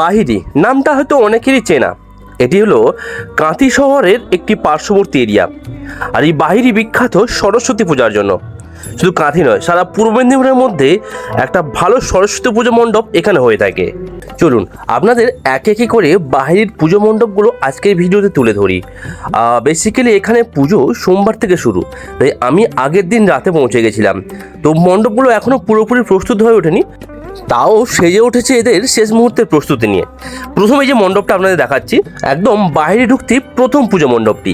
বাহিরি নামটা হয়তো অনেকেরই চেনা। এটি হলো কাঁথি শহরের একটি পার্শ্ববর্তী এরিয়া। আর এই বাহিরি বিখ্যাত সরস্বতী পূজার জন্য। শুধু কাঁথি নয়, সারা পূর্ব মেদিনীপুরের মধ্যে একটা ভালো সরস্বতী পুজো মণ্ডপ এখানে হয়ে থাকে। চলুন, আপনাদের এক একে করে বাহিরির পুজো মণ্ডপগুলো আজকের ভিডিওতে তুলে ধরি। বেসিক্যালি এখানে পুজো সোমবার থেকে শুরু। তাই আমি আগের দিন রাতে পৌঁছে গেছিলাম। তো মণ্ডপগুলো এখনও পুরোপুরি প্রস্তুত হয়ে ওঠেনি। তাও সেজে উঠেছে এদের শেষ মুহূর্তের প্রস্তুতি নিয়ে। প্রথমে যে মণ্ডপটা আপনাদের দেখাচ্ছি, একদম বাইরে ঢুকতে প্রথম পুজো মণ্ডপটি।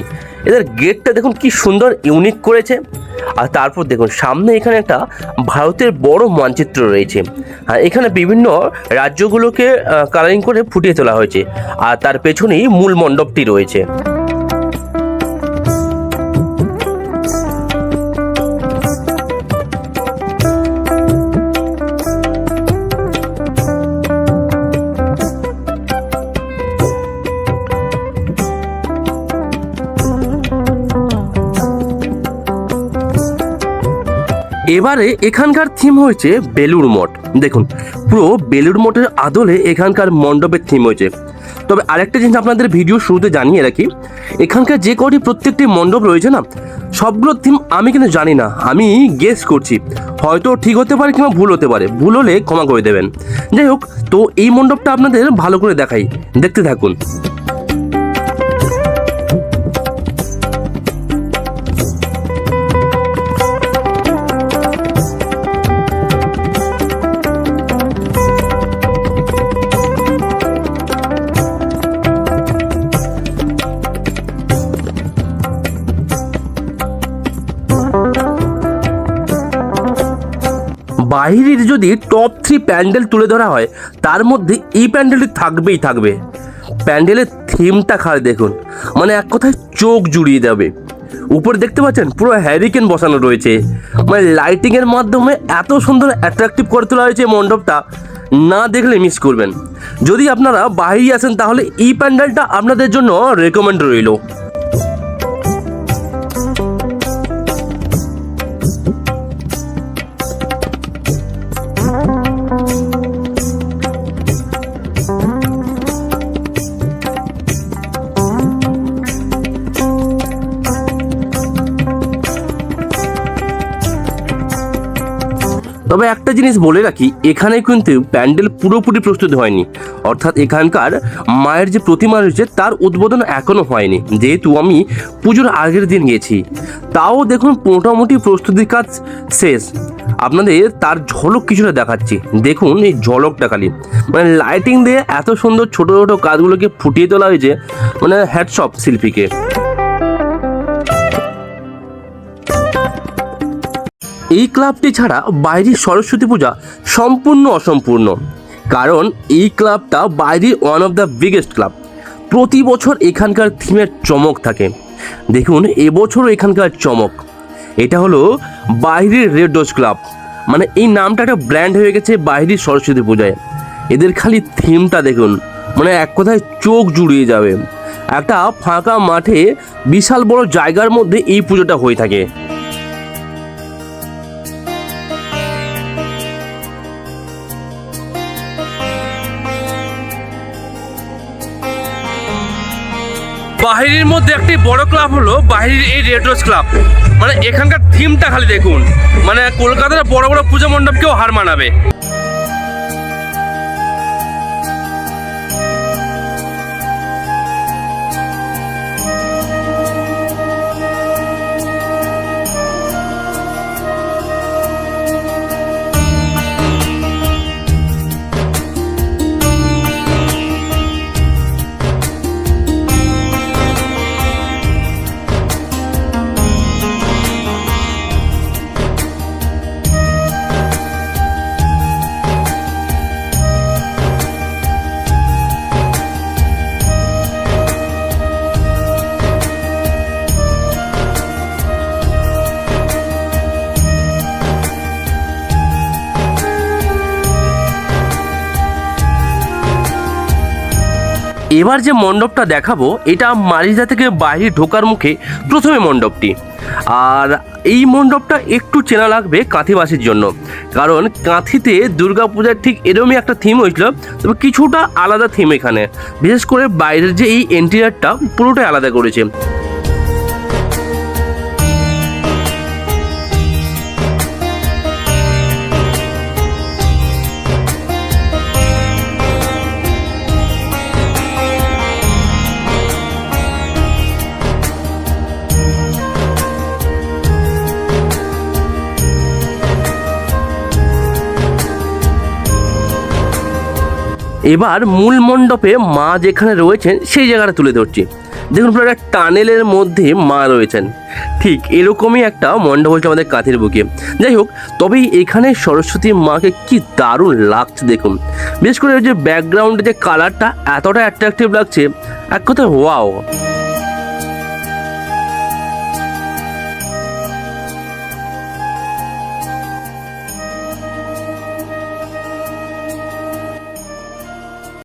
এদের গেটটা দেখুন কি সুন্দর ইউনিক করেছে। আর তারপর দেখুন, সামনে এখানে একটা ভারতের বড় মানচিত্র রয়েছে। আর এখানে বিভিন্ন রাজ্যগুলোকে কালারিং করে ফুটিয়ে তোলা হয়েছে। আর তার পেছনেই মূল মণ্ডপটি রয়েছে। এবারে এখানকার থিম হয়েছে বেলুড় মঠ। দেখুন, পুরো বেলুড় মঠের আদলে এখানকার মণ্ডপের থিম হয়েছে। তবে আরেকটা জিনিস আপনাদের ভিডিও শুরুতে জানিয়ে রাখি, এখানকার যে কটি প্রত্যেকটি মণ্ডপ রয়েছে না, সবগুলোর থিম আমি কিন্তু জানি না, আমি গেস করছি। হয়তো ঠিক হতে পারে কিংবা ভুল হতে পারে, ভুল হলে ক্ষমা করে দেবেন। যাই হোক, তো এই মণ্ডপটা আপনাদের ভালো করে দেখাই, দেখতে থাকুন। বাইরের যদি টপ থ্রি প্যান্ডেল তুলে ধরা হয়, তার মধ্যে এই প্যান্ডেলটি থাকবেই থাকবে। প্যান্ডেলের থিমটা খালি দেখুন মানে এক কথায় চোখ জুড়িয়ে দেবে উপরে দেখতে পাচ্ছেন, পুরো হ্যারিকেন বসানো রয়েছে। মানে লাইটিংয়ের মাধ্যমে এত সুন্দর অ্যাট্রাকটিভ করে তোলা হয়েছে মণ্ডপটা, না দেখলে মিস করবেন। যদি আপনারা বাইরে আসেন, তাহলে এই প্যান্ডেলটা আপনাদের জন্য রেকমেন্ড রইল। তবে একটা জিনিস বলে রাখি, এখানে কিন্তু প্যান্ডেল পুরোপুরি প্রস্তুত হয়নি। অর্থাৎ এখানকার মায়ের যে প্রতিমা রয়েছে, তার উদ্বোধন এখনও হয়নি। যেহেতু আমি পুজোর আগের দিন গেছি তাও দেখুন, মোটামুটি প্রস্তুতির কাজ শেষ। আপনাদের তার ঝলক কিছুটা দেখাচ্ছি। দেখুন এই ঝলকটা খালি। মানে লাইটিং দিয়ে এত সুন্দর ছোট ছোট কাজগুলোকে ফুটিয়ে তোলা হয়েছে মানে হ্যাডশপ শিল্পীকে। এই ক্লাবটি ছাড়া বাইরের সরস্বতী পূজা সম্পূর্ণ অসম্পূর্ণ। কারণ এই ক্লাবটা বাইরের one of the biggest club প্রতি বছর এখানকার থিমের চমক থাকে। দেখুন, এবছরও এখানকার চমক। এটা হলো বাইরের রেড ডোজ ক্লাব মানে এই নামটা একটা ব্র্যান্ড হয়ে গেছে বাইরের সরস্বতী পূজায়। এদের খালি থিমটা দেখুন। মানে এক কথায় চোখ জুড়িয়ে যাবে। একটা ফাঁকা মাঠে বিশাল বড় জায়গার মধ্যে এই পুজোটা হয়ে থাকে। বাহিরের মধ্যে একটি বড় ক্লাব হলো বাহিরের এই রেড রোজ ক্লাব। মানে এখানকার থিমটা খালি দেখুন। মানে কলকাতার বড় বড় পুজো মণ্ডপকেও হার মানাবে। এবার যে মণ্ডপটা দেখাবো, এটা মারিজা থেকে বাইরে ঢোকার মুখে প্রথমে মণ্ডপটি। আর এই মণ্ডপটা একটু চেনা লাগবে কাঁথিবাসীর জন্য। কারণ কাঁথিতে দুর্গাপূজার ঠিক এরমই একটা থিম হয়েছিল, তবে কিছুটা আলাদা থিম এখানে। বিশেষ করে বাইরের যে এই এন্টিরিয়ারটা পুরোটাই আলাদা করেছে। এবার মূল মণ্ডপে মা যেখানে রয়েছেন, সেই জায়গাটা তুলে ধরছি। দেখুন একটা টানেলের মধ্যে মা রয়েছেন। ঠিক এরকমই একটা মণ্ডপ হচ্ছে আমাদের কাঁথের বুকে। যাই হোক তবে এখানে সরস্বতী মাকে কি দারুণ লাগছে দেখুন। বিশেষ করে ওই যে ব্যাকগ্রাউন্ডে যে কালারটা এতটা অ্যাট্রাকটিভ লাগছে, এক কথায় ওয়াও